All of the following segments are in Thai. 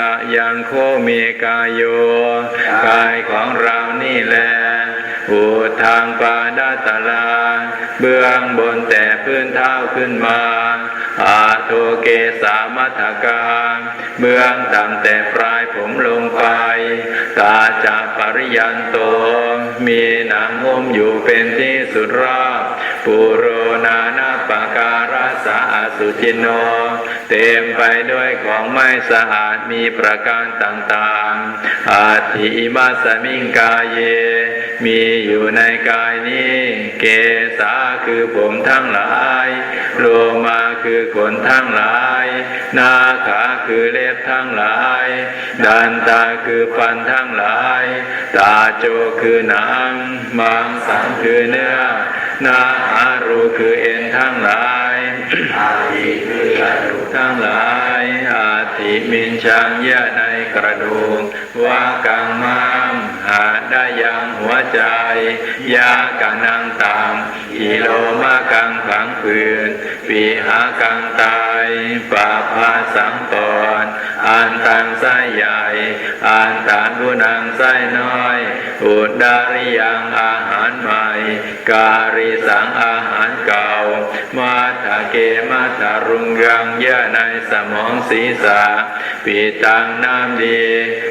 อะยังโคเมกายโยกายของเรานี่แลอุทางปาดาตลา เบื้องบนแต่พื้นเท้าขึ้นมา อาโทเกสามัทกา เบื้องต่ำแต่ปลายผมลงไป ตาจากปริยันโต มีหนังหุ้มอยู่เป็นที่สุดรอบปุโร นานาปการาสาอสุจินโน เต็มไปด้วยของไม่สะอาดมีประการต่างๆ อาทิอิมาสมิงกายเย มีอยู่ในกายนี้ เกสาคือผมทั้งหลาย โลมาคือขนทั้งหลาย นาขาคือเล็บทั้งหลาย ดันตาคือฟันทั้งหลาย ตาโจคือหนังมังสังคือเนื้อ นาหารูคือเอ็นทั้งหลายอาทิคือกระดูกทั้งหลาย อาทิมินชังเยื่อในกระดูกว่ากังมามหาได้ยังหัวใจ ยากันังตามกิโลมากังขังผืนปีหากังตายปาพาสังตอนอันตังไส้ใหญ่อันตานบุนังไส้น้อย อุดาริยังอาหารใหม่ การิสังอาหารเก่า มาถาเกมาถารุงรังเยื่อในสมองศีรษะปีตังน้ำดี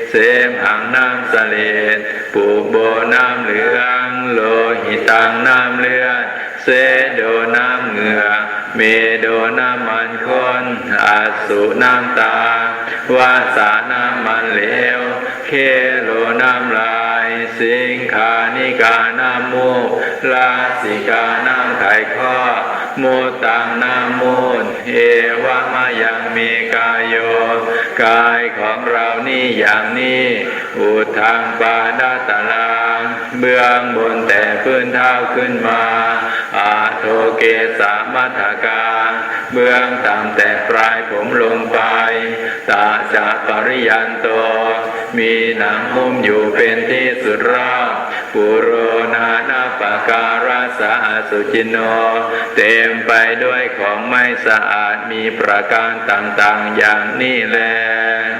เสมหังน้ำเสลดปูโบน้ำเหลือง โลหิตังน้ำเลือดเสโดน้ำเหงือ เมโดน้ำมันข้นอาสุน้ำตา วาสาน้ำมันเหลว เคโลน้ำลา สิงขานิกาน้ำมูกลาสิกาน้ำไข่ข้อโมตังน้ำมูลเอวะมายังมีกายโยกายของเรานี่อย่างนี้ อุทางปาดาตลางเบื้องบนแต่พื้นเท้าขึ้นมา อาโทเกสามัทกา เบื้องต่ำแต่ปลายผมลงไป ตาจะปริยันโต มีหนังหุ้มอยู่เป็นที่สุดรอบปุโรนานาปการาสาอสุจินโน เต็มไปด้วยของไม่สะอาดมีประการต่างๆอย่างนี้แล